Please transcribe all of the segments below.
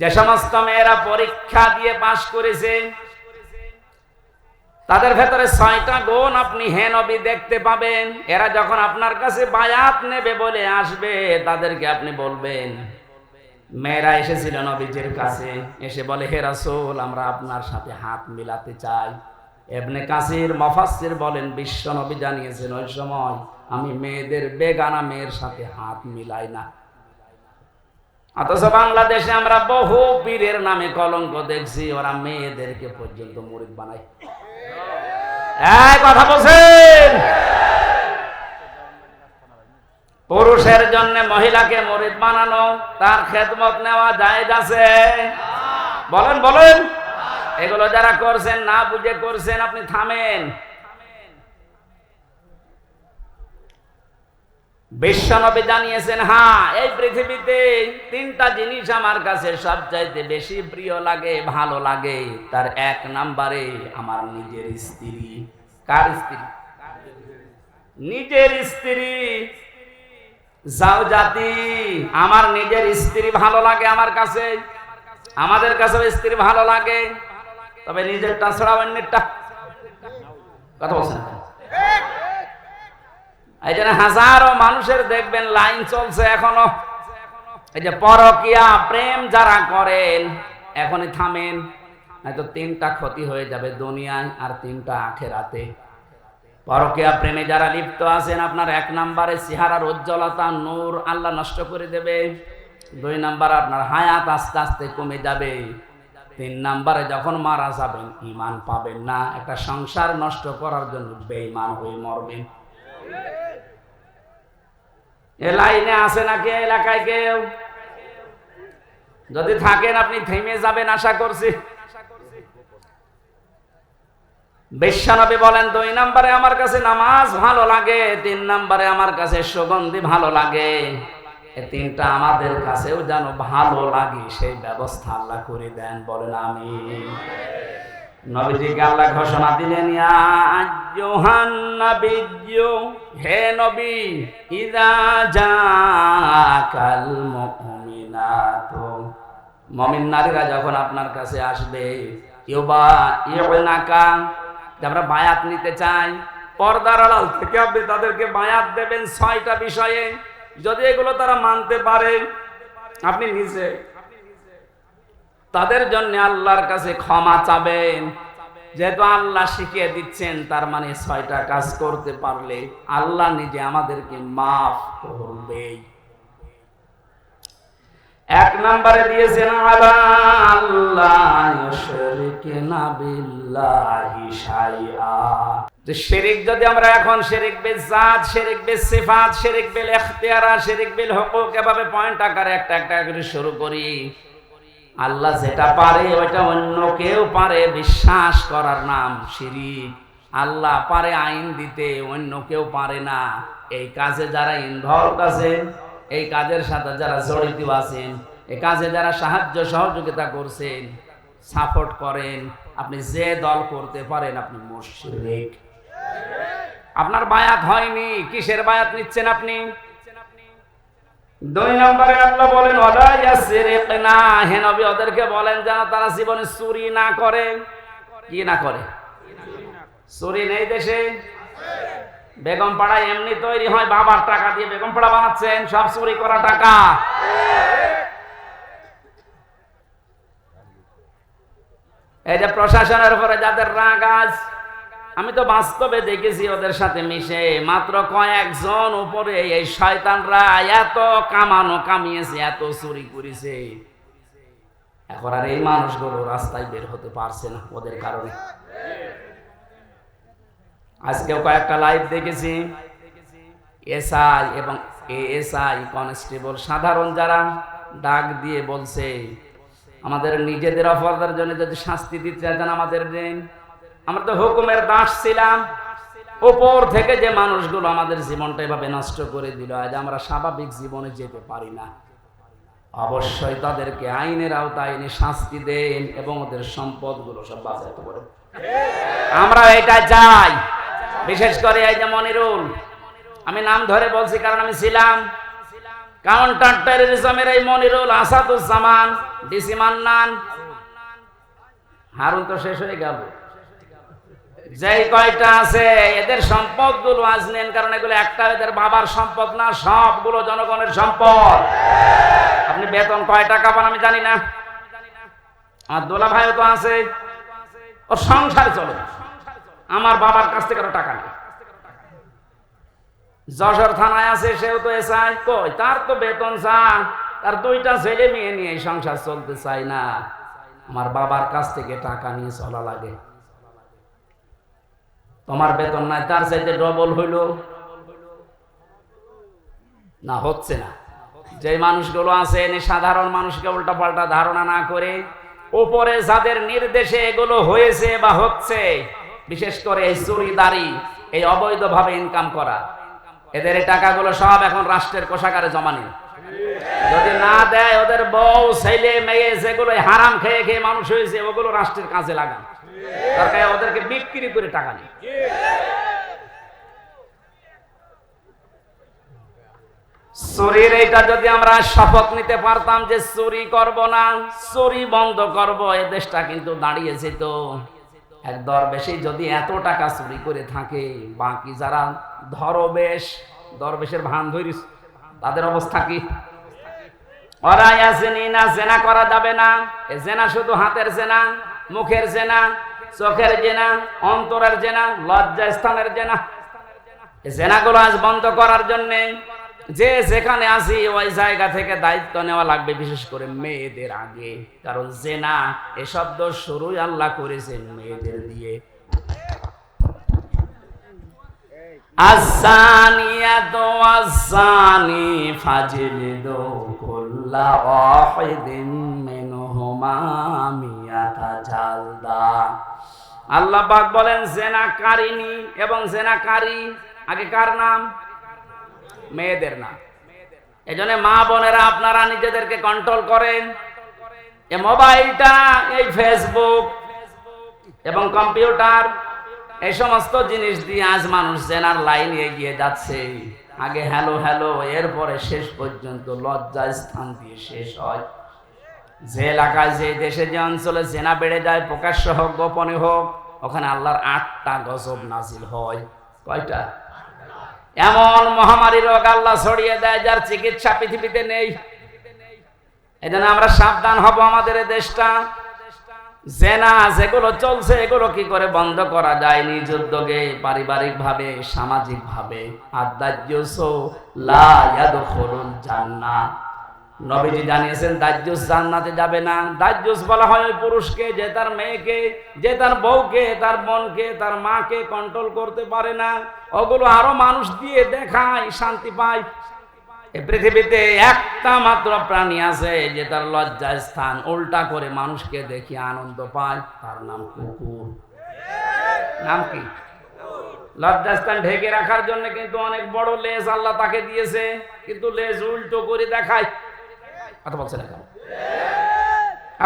যে সমস্ত মেয়েরা পরীক্ষা দিয়ে পাশ করেছে, তাদের ভেতরে ছয়টা গুণ আপনি হে নবী দেখতে পাবেন। এরা যখন আপনার কাছে বায়াত নেবে বলে আসবে, তাদেরকে আপনি বলবেন, মেয়েরা এসেছিল নবীজির কাছে। এসে বলে, হে রাসূল, আমরা আপনার সাথে হাত মিলাতে চাই। এবনে কাসির, মফাসসির বলেন, বিশ্ব নবী জানিয়েছেন, ওই সময় আমি মেয়েদের বেগানা মেয়ের সাথে হাত মিলাই না। অথচ বাংলাদেশে আমরা বহু পীরের নামে কলঙ্ক দেখছি, ওরা মেয়েদেরকে পর্যন্ত মুরিদ বানায়। কথা বলছেন? পুরুষের জন্য মহিলাকে মরিদ বানানো, তার খেদমত নেওয়া যায় আছে? বলেন বলেন। এগুলো যারা করছেন, না বুঝে করছেন, আপনি থামেন। বিশ্বনবী জানিয়েছেন হ্যাঁ এই পৃথিবীতে তিনটা জিনিস আমার কাছে সবচাইতে বেশি প্রিয় লাগে, ভালো লাগে। তার এক নাম্বারে আমার নিজের স্ত্রী। কার স্ত্রী? নিজের স্ত্রী। যাও জাতি, আমার নিজের স্ত্রী ভালো লাগে আমার কাছে। আমাদের কাছে স্ত্রী ভালো লাগে। তবে নিজেরটা ছাড়া অন্যেরটা। কথা বলছেন? এই জন্য হাজারো মানুষের দেখবেন লাইন চলছে এখনও। এই যে পরকিয়া, প্রেম যারা করেন, এখনই থামেন হয়তো তিনটা ক্ষতি হয়ে যাবে দুনিয়ায় আর তিনটা আখেরাতে। পরকিয়া, প্রেমে যারা লিপ্ত আছেন, আপনার এক নাম্বারে চেহারার উজ্জ্বলতা, নূর আল্লাহ নষ্ট করে দেবে। দুই নাম্বার আপনার হায়াত আস্তে আস্তে কমে যাবে। তিন নাম্বারে যখন মারা যাবেন ইমান পাবেন না। একটা সংসার নষ্ট করার জন্য বেঈমান হয়ে মরবেন। এ লাইনে আছে নাকি এলাকায় কেউ? যদি থাকেন আপনি থেমে যাবেন, আশা করছি। বিশ্বনবী বলেন, দুই নম্বরে আমার কাছে নামাজ ভালো লাগে, তিন নম্বরে আমার কাছে সুগন্ধি ভালো লাগে। তিনটা আমাদের কাছেও যেন ভালো লাগে, সেই ব্যবস্থা আল্লাহ করে দেন। বলেন আমি নবীজিকে আল্লাহ ঘোষণা দিলেন নাবিয়্যু, হে নবী, ইদা জাকাল মুমিনাতু। মুমিন নারীরা যখন আপনার কাছে আসবে, ইউবা ইউনাকা, যে আমরা বায়াত নিতে চাই, পর্দার আড়াল থেকে আপনি তাদেরকে বায়াত দেবেন ছয়টা বিষয়ে। যদি এগুলো তারা মানতে পারে, আপনি নিজে তাদের জন্য আল্লাহর কাছে ক্ষমা চাবেন। যেহেতু আল্লাহ শিখিয়ে দিচ্ছেন, তার মানে ছয়টা কাজ করতে পারলে আল্লাহ নিজে আমাদেরকে মাফ করবে এক নম্বরে দিয়েছেন শিরিক যদি আমরা এখন শিরিক বিল জাত, শিরিক বিল সিফাত, শিরিক বিল ইখতিয়ারা, শিরিক বিল হুকুক এভাবে পয়েন্ট আকারে একটা একটা করে শুরু করি আল্লাহ যেটা পারে, ওইটা অন্য কেউ পারে, বিশ্বাস করার নাম শিরিক। আল্লাহ পারে আইন দিতে, অন্য কেউ পারে না। এই কাজে যারা ইনভলভ আছেন, এই কাজের সাথে যারা জড়িত আছেন, এই কাজে যারা সাহায্য সহযোগিতা করছেন, সাপোর্ট করেন, আপনি যে দল করতে পারেন, আপনি মুশরিক। আপনার বায়াত হয়নি, কিসের বায়াত নিচ্ছেন আপনি? দুই নম্বরে আল্লাহ বলেন হে নবী, ওদেরকে বলেন যেন তারা জীবনে চুরি না করে। কি না করে? চুরি নেই দেশে। বেগম পাড়া এমনি তৈরি হয়, বাবার টাকা দিয়ে বেগম পাড়া বানাচ্ছেন, সব চুরি করা টাকা। এই যে প্রশাসনের উপরে যাদের রাগ আজ আমি তো বাস্তবে দেখেছি ওদের সাথে মিশে, মাত্র কয়েকজন উপরে এই শয়তানরা এত কামানো কামিয়েছে, এত চুরি করেছে। এখন আর এই মানুষগুলো রাস্তায় বের হতে পারছে না ওদের কারণে। আজকেও কয়েকটা লাইভ দেখেছি। এসআই এবং এএসআই কনস্টেবল সাধারণ যারা ডাক দিয়ে বলছে, আমাদের নিজেদের অপরাধের জন্য যদি শাস্তি দিতে চান আমাদের আমরা তো হুকুমের দাস ছিলাম। ওপর থেকে যে মানুষগুলো আমাদের জীবনটা এভাবে নষ্ট করে দিল, আজ আমরা স্বাভাবিক জীবনে যেতে পারি না। অবশ্যই তাদেরকে আইনের আওতায় এনে শাস্তি দেন এবং ওদের সম্পদগুলো সব বাঁচাতে পারে। আমরা এটা যাই বিশেষ করে এই যে মনিরুল, আমি নাম ধরে বলছি কারণ আমি ছিলাম। কাউন্টার টেরোরিজমের এই মনিরুল আসাদুজ্জামান, ডিসি মান্নান। হারুন তো শেষ হয়ে গেল। যেই কয়টা আছে, এদের সম্পদগুলো আজ নেন কারণ এগুলো একটা এদের বাবার সম্পদ না, সবগুলো জনগণের সম্পদ। আপনি বেতন কয় টাকা পান আমি জানি না। আমার দোলা ভাইও তো আছে। ওর সংসার চলে। আমার বাবার কাছ থেকে আরও টাকা নেই যশোর থানায় আছে, সেও তো এসআই। কই, তার তো বেতন চা। তার দুইটা ছেলে মেয়ে নিয়ে সংসার চলতে চাই না। আমার বাবার কাছ থেকে টাকা নিয়ে চলা লাগে। তোমার বেতন নাই, তার চাইতে ডবল হইল। না, হচ্ছে না। যে মানুষগুলো আছে সাধারণ মানুষকে উল্টা পাল্টা ধারণা না করে উপরে যাদের নির্দেশে এগুলো হয়েছে বা হচ্ছে, বিশেষ করে এই চুরিদারি, এই অবৈধভাবে ইনকাম করা, এদের এই টাকাগুলো সব এখন রাষ্ট্রের কোষাগারে জমা নিন। যদি না দেয় ওদের বউ, ছেলে, মেয়ে যেগুলো হারাম খেয়ে খেয়ে মানুষ হয়েছে, ওগুলো রাষ্ট্রের কাজে লাগান। দরকার ওদেরকে বিক্রি করে টাকা নেই চুরির এইটা যদি আমরা শপথ নিতে পারতাম যে চুরি করব না, চুরি বন্ধ করব, এ দেশটা কিন্তু দাঁড়িয়েছে তো এক দরবেশে যদি এত টাকা চুরি করে থাকে, বাকি যারা ধরবেশ, দরবেশের ভান ধরিস, তাদের অবস্থা কি? ওরা ইয়াসিনি না জেনা করা যাবে না। এ জেনা শুধু হাতের জেনা, মুখের জেনা, চোখের জেনা, অন্তরের জেনা, লজ্জা স্থানের জেনা। জেনাগুলো আজ বন্ধ করার জন্যে যে যেখানে আসি ওই জায়গা থেকে দায়িত্ব নেওয়া লাগবে, বিশেষ করে মেয়েদের আগে। কারণ জেনা এ শব্দ শুরুই আল্লাহ করেছেন মেয়েদের দিয়ে। الزانية والزاني فاجلدوا كل واحد منهما مئة جلدة আল্লাহ পাক বলেন জেনাকারিনী এবং জেনাকারী আগে কার নাম মেয়েদের নাম এই জন্য মা বোনেরা আপনারা নিজেদেরকে কন্ট্রোল করেন এই মোবাইলটা এই ফেসবুক এবং কম্পিউটার এই সমস্ত জিনিস দিয়ে আজ মানুষ জেনার লাইনে এগিয়ে যাচ্ছে। আগে হ্যালো হ্যালো, এরপরে শেষ পর্যন্ত লজ্জা স্থান দিয়ে শেষ হয়। যে এলাকায়, যে দেশে, যে অঞ্চলে জেনা বেড়ে যায়, প্রকাশ্য হোক, গোপনে হোক, ওখানে আল্লাহর আটটা গজব নাজিল হয়। কয়টা? এমন মহামারী রোগ আল্লাহ ছড়িয়ে দেয় যার চিকিৎসা পৃথিবীতে নেই। এই আমরা সাবধান হব আমাদের দেশটা। জেনা যেগুলো চলছে, এগুলো কি করে বন্ধ করা যায়? নিজ উদ্যোগে পারিবারিক ভাবে সামাজিক ভাবে আর দাহ্যস নবীজি জানিয়েছেন জান্নাতে যাবে না। বলা হয় ওই পুরুষকে যে তার মেয়েকে, যে তার বউকে, তার বোনকে, তার মাকে কন্ট্রোল করতে পারে না। ওগুলো আরও মানুষ দিয়ে দেখায়, শান্তি পায়। পৃথিবীতে একটা মাত্র প্রাণী আছে যে তার লজ্জা স্থান। উল্টা করে মানুষকে দেখি আনন্দ পায়, তার নাম কুকুর। নাম কি? লজ্জাস্থান ঢেকে রাখার জন্য কিন্তু অনেক বড় লেজ আল্লাহ তাকে দিয়েছে, কিন্তু লেজ উল্টো করে দেখায়।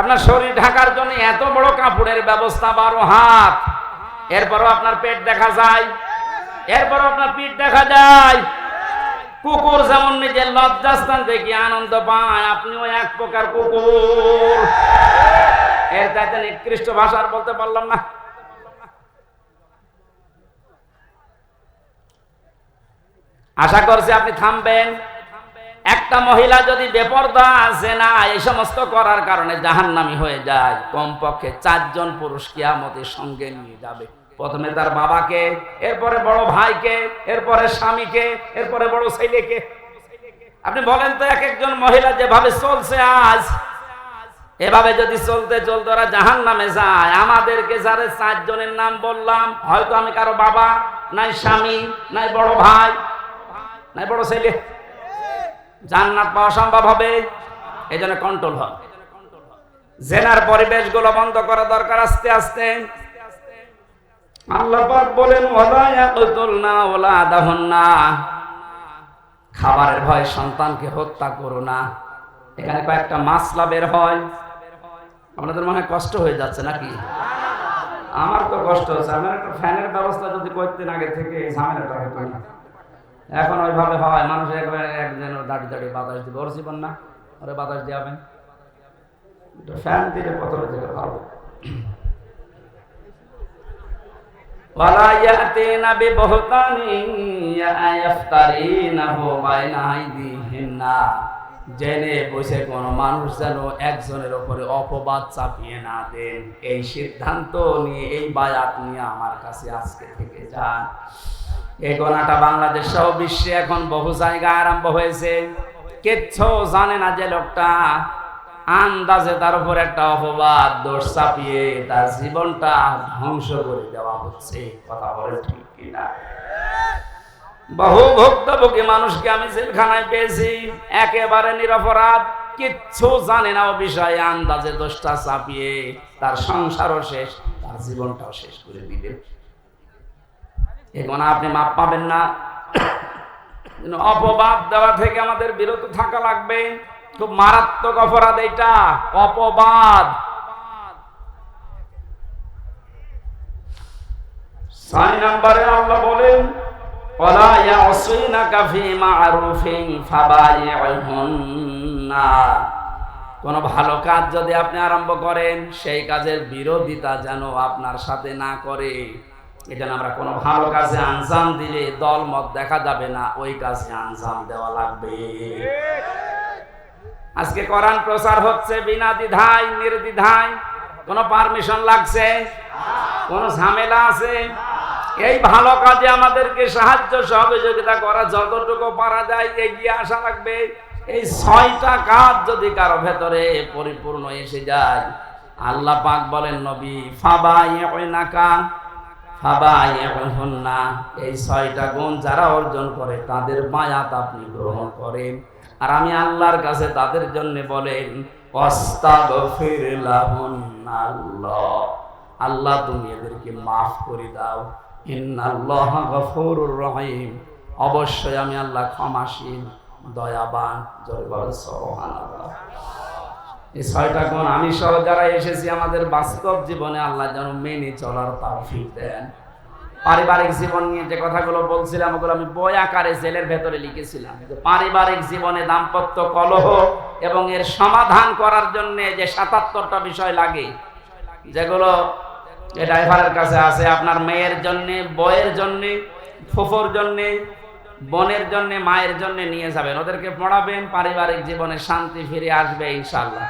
আপনার শরীর ঢাকার জন্য এত বড় কাপড়ের ব্যবস্থা, বারো হাত। এরপরও আপনার পেট দেখা যায়, এরপরও আপনার পিঠ দেখা যায়। কুকুর যেমন নিজের লজ্জাস্থান থেকে আনন্দ পায়, আপনিও এক প্রকার কুকুর। এর চাইতে নিকৃষ্ট ভাষার বলতে পারলাম না। আশা করছি আপনি থামবেন। একটা মহিলা যদি বেপরদা আছে না, এই সমস্ত করার কারণে জাহান্নামি হয়ে যায়। কমপক্ষে চারজন পুরুষ কিয়ামতের সঙ্গে নিয়ে যাবে। প্রথমে তার বাবাকে, এরপরে বড় ভাইকে, এরপরে স্বামীকে, এরপরে বড় ছেলেকে। আপনি বলেন তো এক একজন মহিলা যেভাবে চলছে আজ, এভাবে যদি চলতে চলতে ওরা জাহান নামে যায়, আমাদেরকে যারা চারজনের নাম বললাম, হয়তো আমি কারও বাবা, নাই স্বামী, নাই বড় ভাই, নাই বড় ছেলে। জান্নাত পাওয়া সম্ভব হবে এই জন্য কন্ট্রোল হবে। জেনার পরিবেশগুলো বন্ধ করা দরকার আস্তে আস্তে। আল্লাহ পাক বলেন ওলা না খাবারের ভয় সন্তানকে হত্যা করো না। এখানে কয়েকটা মাসলা বের হয়। আপনাদের মনে কষ্ট হয়ে যাচ্ছে নাকি? আমার তো কষ্ট হচ্ছে। আমার একটা ফ্যানের ব্যবস্থা যদি করতেন আগে থেকে ঝামেলাটা হতো না। এখন ওইভাবে হয়, মানুষ একবার একজন দাঁড়িয়ে দাঁড়িয়ে বাতাস দিবে। ওর জীবন না, ওরে বাতাস দিয়াবেন। ফ্যান দিলে কত ভালো ولا يأتين ببهتان يفترينه بين أيديهن জেনে বসে কোন মানুষ যেন একজনের উপরে অপবাদ চাপিয়ে না দেন এই সিদ্ধান্ত নিয়ে এই বায়াত নিয়ে আমার কাছে আজকে থেকে যান এই গোনাটা বাংলাদেশ সহ বিশ্বে এখন বহু জায়গায় আরম্ভ হয়েছে কিচ্ছু জানে না যে লোকটা আন্দাজে তার উপর একটা অপবাদ, দোষ চাপিয়ে তার জীবনটা ধ্বংস করে দেওয়া হচ্ছে। কথা বলে ঠিক কিনা? বহু ভুক্তভোগী মানুষকে আমি জেলখানায় পেয়েছি। একেবারে নিরপরাধ, কিচ্ছু জানে না ও বিষয়ে আন্দাজে দোষটা চাপিয়ে তার সংসারও শেষ, তার জীবনটাও শেষ করে দিলেন। এখন আপনি মাপ পাবেন না। অপবাদ দেওয়া থেকে আমাদের বিরত থাকা লাগবে। খুব মারাত্মক অপরাধ এটা অপবাদ। কোন ভালো কাজ যদি আপনি আরম্ভ করেন, সেই কাজের বিরোধিতা যেন আপনার সাথে না করে। এজন্য আমরা কোনো ভালো কাজে আঞ্জাম দিলে দল মত দেখা যাবে না, ওই কাজে আঞ্জাম দেওয়া লাগবে। আজকে কোরআন প্রচার হচ্ছে বিনা দ্বিধায়, নির্দ্বিধায়। কোনো পারমিশন লাগছে? কোন ঝামেলা আছে? এই ভালো কাজে আমাদেরকে সাহায্য সহযোগিতা করা যতটুকু পারা যায় এগিয়ে আসা লাগবে। এই ছয়টা কাজ যদি কারও ভেতরে পরিপূর্ণ এসে যায়, আল্লাহ পাক বলেন, নবী ফাবা নাকা ফাবা না এই ছয়টা গুণ যারা অর্জন করে, তাদের মায়াত আপনি গ্রহণ করেন। আর আমি আল্লাহর কাছে তাদের জন্য বলেন আল্লাহ, তুমি এদেরকে মাফ করে দাও। রহিম। অবশ্যই আমি আল্লাহ ক্ষমাসীন দয়াবান এই ছয়টা গুণ আমি সহ যারা এসেছি, আমাদের বাস্তব জীবনে আল্লাহ যেন মেনে চলার তৌফিক দেন। পারিবারিক জীবন নিয়ে যে কথাগুলো বলছিলাম, ওগুলো আমি বই আকারে জেলের ভেতরে লিখেছিলাম। পারিবারিক জীবনে দাম্পত্য কলহ এবং এর সমাধান করার জন্য যে সাতাত্তরটা বিষয় লাগে, যেগুলো ড্রাইভারের কাছে আছে, আপনার মেয়ের জন্যে, বইয়ের জন্যে, ফুফোর জন্যে, বোনের জন্যে, মায়ের জন্যে নিয়ে যাবেন। ওদেরকে পড়াবেন, পারিবারিক জীবনে শান্তি ফিরে আসবে ইনশাল্লাহ